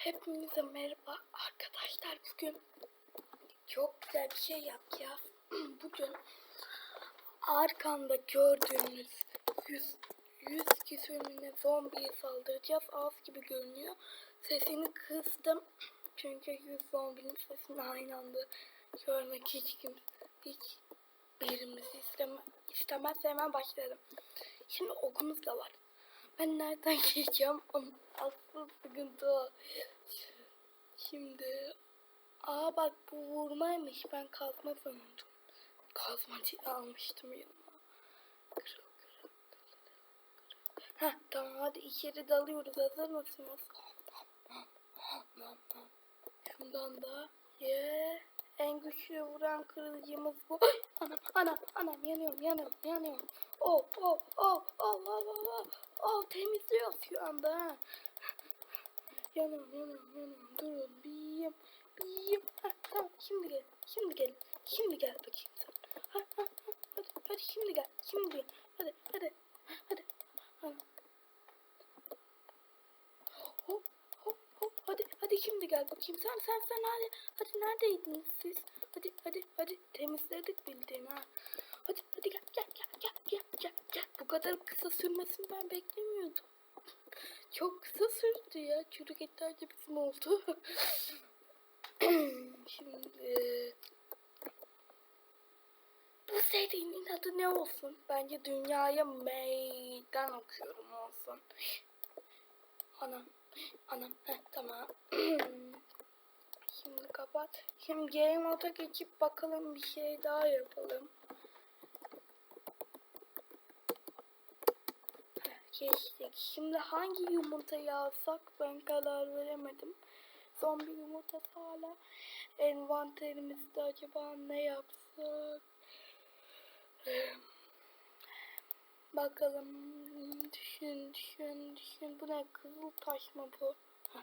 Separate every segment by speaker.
Speaker 1: Hepinize merhaba arkadaşlar. Bugün çok güzel bir şey yapacağız. Bugün arkamda gördüğünüz yüz, yüz küsürlüğüne zombiye saldıracağız. Az gibi görünüyor. Sesini kıstım. Çünkü yüz zombinin sesini aynı anda görmek hiç kim hiç birimiz isteme, istemezse hemen başlayalım. Şimdi okumuz da var. Ben nereden geçeceğim? Ama asıl sıkıntı o. Şimdi Aa bak bu vurmaymış. Ben kazma sanıyordum. Kazmacı almıştım yanıma. Kırıl kırıl kırıl. Heh tamam hadi içeri dalıyoruz. Hazır mısınız? Şundan da ye. En güçlü vuran kırıcımız bu. Anam anam anam yanıyorum yanıyorum yanıyorum. Oh oh oh oh oh oh oh. Oh temizliyor şu anda ha. Yanıyorum yanıyorum yanıyorum. Durun biyim biyim. Ha, tamam şimdi gel. Şimdi gel. Şimdi gel bakayım sen. Ha, ha, ha. Hadi, hadi şimdi gel. Şimdi gel. Hadi hadi. Hadi. Hadi. Hop hop hop. Hadi hadi şimdi gel bakayım. Sen sen sen hadi. Hadi neredeydiniz siz? Hadi hadi hadi. Temizledik bildiğim ha. Hadi hadi gel gel gel gel gel gel gel. Bu kadar kısa sürmesini ben beklemiyordum. Çok kısa sürdü ya. Çürük etler de bizim oldu. Şimdi bu serinin adı ne olsun? Bence dünyaya meydan okuyorum olsun. Anam. Anam. Heh, tamam. Şimdi kapat. Şimdi game moda geçip bakalım bir şey daha yapalım. Geçtik. Şimdi hangi yumurtayı alsak ben karar veremedim. Zombi yumurtası hala envanterimizde acaba ne yapsak? Bakalım bu ne kızıl taş mı bu? Heh.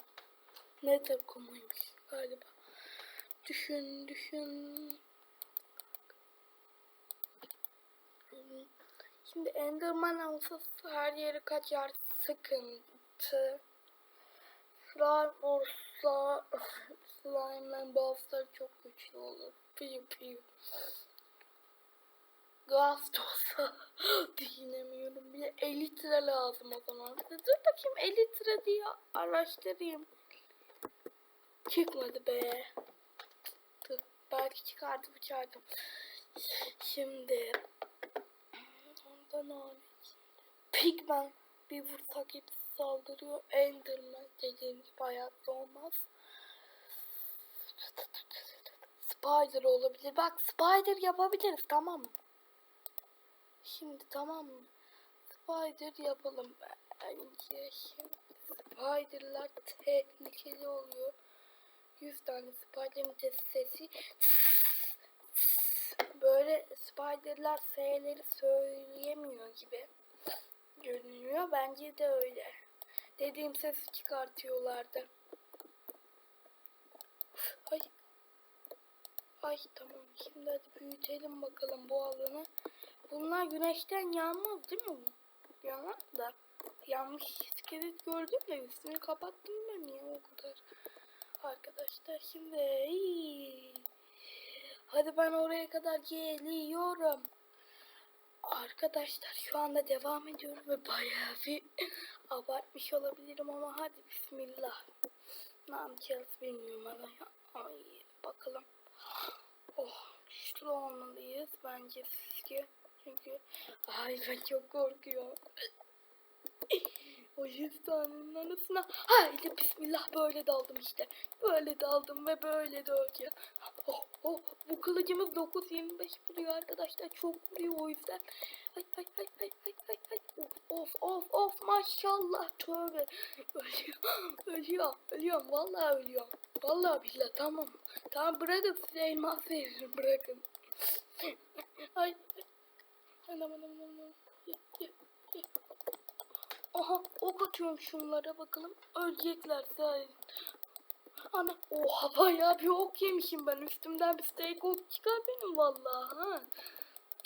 Speaker 1: Nether kumuymuş galiba. Düşün düşün. Şimdi Enderman olsa her yeri kaçar sıkıntı. Slime olsa Slime'la bosslar çok güçlü olur. Piyu piyu. Ghost olsa düşünemiyorum. Bir de 50 lira lazım o zaman. Dur bakayım 50 lira diye araştırayım. Çıkmadı be. Dur, belki çıkardı bu çağırdım. Şimdi ondan hariç Pigman bir vursak hepsi saldırıyor. Enderman dediğim gibi hayatta olmaz. Spider olabilir. Bak Spider yapabiliriz tamam mı? Şimdi tamam mı? Spider yapalım bence. Spider'lar tehlikeli oluyor. 100 tane Spider'ın de sesi böyle Spider'lar S'leri söyleyemiyor gibi görünüyor. Bence de öyle. Dediğim sesi çıkartıyorlardı. Ay. Ay tamam. Şimdi hadi büyütelim bakalım bu alanı. Bunlar güneşten yanmaz değil mi? Yanmaz da. Yanmış iskelet gördüm de üstünü kapattım ben niye o kadar. Arkadaşlar şimdi iyi. Hadi ben oraya kadar geliyorum. Arkadaşlar şu anda devam ediyorum ve bayağı bir abartmış olabilirim ama hadi bismillah. Ne yapacağız bilmiyorum ama. Ay, bakalım. Oh güçlü olmalıyız bence sizce. Çünkü ay ben çok korkuyorum. O yüz tanenin arasına haydi bismillah böyle daldım işte. Böyle daldım ve böyle öleceğim. Oh, oh, bu kılıcımız 9.25 vuruyor arkadaşlar. Çok vuruyor o yüzden. Ay ay ay ay ay ay ay. Of of of maşallah tövbe. Ölüyor, ölüyor, ölüyorum. Vallahi ölüyorum. Vallahi billahi tamam. Tamam bırakın size elmas veririm bırakın. Ay. Anam anam anam. Aha ok atıyorum şunlara bakalım. Ölecekler sayın. Ana oha bayağı bir ok yemişim ben. Üstümden bir steak ok çıkar benim vallahi ha.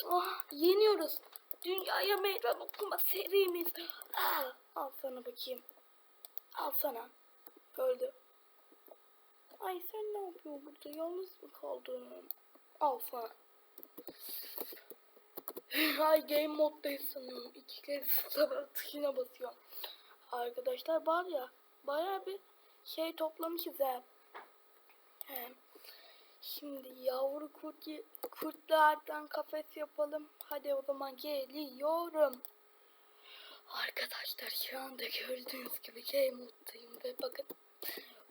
Speaker 1: Ah yeniyoruz. Dünyaya meydan okuma serimiz. Ah, al sana bakayım. Al sana. Öldü. Ay sen ne yapıyorsun burada? Yalnız mı kaldın? Al sana. Ay game moddayız sanıyorum. İki kez tuşuna basıyorum. Arkadaşlar var ya baya bir şey toplamışız ha. He. Şimdi yavru kurt, kurtlardan kafes yapalım. Hadi o zaman geliyorum. Arkadaşlar şu anda gördüğünüz gibi game moddayım ve bakın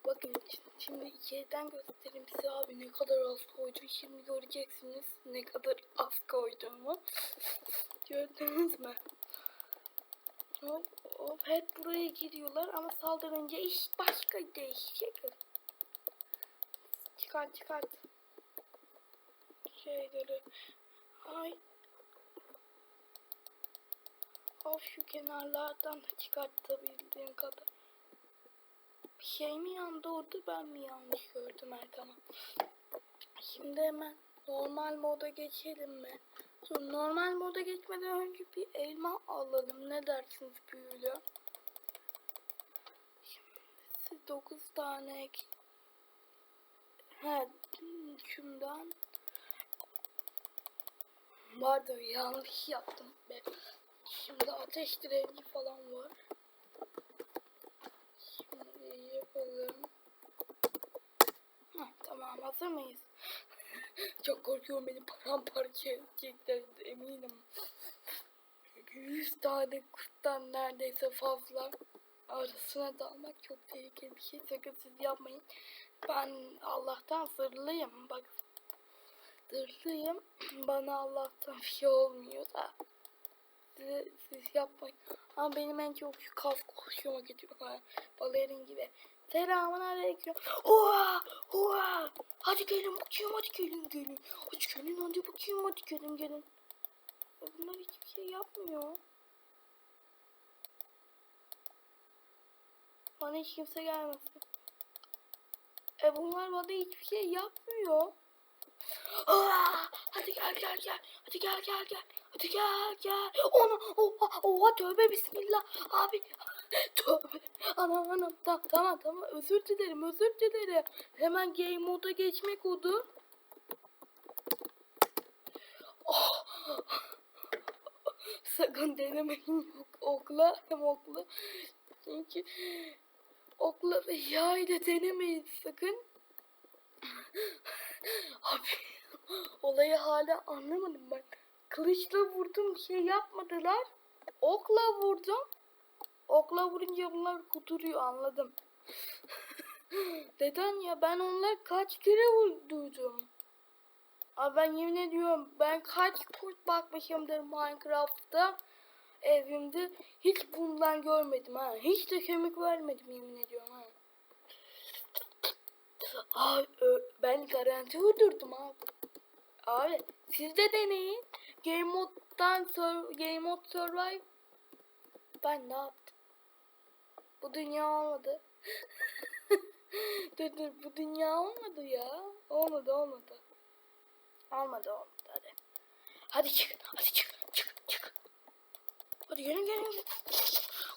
Speaker 1: bakın şimdi içeriden göstereyim size abi ne kadar az koydum. Şimdi göreceksiniz ne kadar az koyduğumu. Gördünüz mü? Hop, hop, hep buraya giriyorlar ama saldırınca iş başka değişecek. Çıkart çıkart. Şeyleri. Ay. Of şu kenarlardan da çıkartabildiğim kadar. Bir şey mi yandı orada ben mi yanlış gördüm Erkan'a? Şimdi hemen normal moda geçelim mi? Dur, normal moda geçmeden önce bir elma alalım. Ne dersiniz büyülü? Şimdi 9 tane ek... He, şundan... Pardon yanlış yaptım. Şimdi ateş direnci falan var. Yapalım. Heh, tamam hazır mıyız? Çok korkuyorum beni paramparça edecekler eminim. 100 tane kurttan neredeyse fazla arasına dalmak çok tehlikeli bir şey. Sakın siz yapmayın. Ben Allah'tan zırhlıyım. Bak zırhlıyım. Bana Allah'tan bir şey olmuyor da size, siz yapmayın. Ama benim en çok şu kas hoşuma gidiyor. Balerin gibi. Selamun aleyküm. Oha! Oha! Hadi gelin bakayım hadi gelin gelin. Hadi gelin hadi bakayım hadi gelin gelin. Bunlar hiçbir şey yapmıyor. Bana hiç kimse gelmesin. E bunlar bana hiçbir şey yapmıyor. Aa, hadi gel gel gel. Hadi gel gel gel. Hadi gel gel. Ona oha oha tövbe bismillah. Abi tövbe. Anam anam tamam tamam tamam özür dilerim özür dilerim. Hemen game moda geçmek oldu. Oh. Sakın denemeyin yok okla hem okla. Çünkü okla ve yağ ile denemeyin sakın. Abi olayı hala anlamadım ben. Kılıçla vurdum bir şey yapmadılar. Okla vurdum. Okla vurunca bunlar kuduruyor anladım. Neden ya ben onlar kaç kere vurduydum. Abi ben yemin ediyorum ben kaç kurt bakmışımdır Minecraft'ta evimde hiç bundan görmedim ha. Hiç de kemik vermedim yemin ediyorum ha. Abi ben garanti öldürdüm abi. Abi siz de deneyin. Game moddan Game mod survive. Ben ne yaptım? Bu dünya olmadı. dur dur bu dünya olmadı ya. Olmadı olmadı. Olmadı olmadı hadi. Hadi çık hadi çık çık çık. Hadi gelin gelin.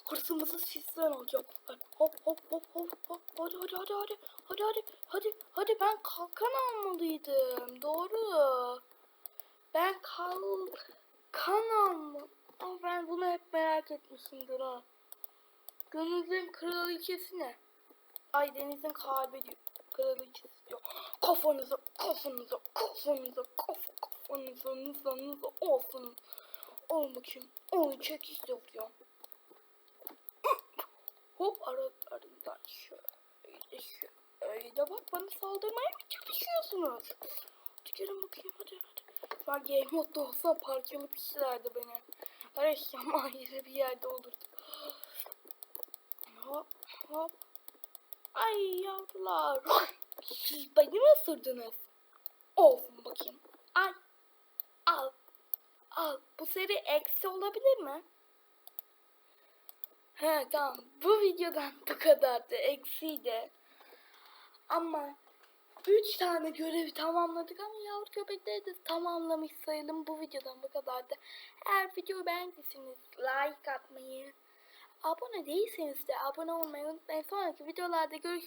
Speaker 1: Hırsımızı sizden alacağım. Hadi, hop hop hop hop hop. Hadi hadi hadi hadi. Hadi hadi hadi hadi ben kalkan almalıydım. Doğru. Ben kalkan almalıyım. Ama ben bunu hep merak etmişimdir ha. Gönüllerin kraliçesi ne? Ay denizin kalbi diyor. Kraliçesi diyor. Kafanıza, kafanıza, kafanıza, kafa, kafanıza, nizanıza olsun. Al bakayım. Onu çek işte vuruyorum. Hop aralarından şöyle şöyle bak bana saldırmaya mı çalışıyorsunuz? Gelin bakayım hadi hadi. Ben game modda olsa parçalı pişlerdi beni. Her eşyam ayrı bir yerde olurdu. Hop hop. Ay yavrular. Siz beni mi ısırdınız? Olsun bakayım. Ay. Al. Al. Bu seri eksi olabilir mi? He tamam. Bu videodan bu kadardı. Eksiydi. Ama 3 tane görevi tamamladık ama yavru köpekleri de tamamlamış sayalım. Bu videodan bu kadardı. Eğer videoyu beğendiyseniz like atmayı, abone değilseniz de abone olmayı unutmayın. Sonraki videolarda görüşürüz.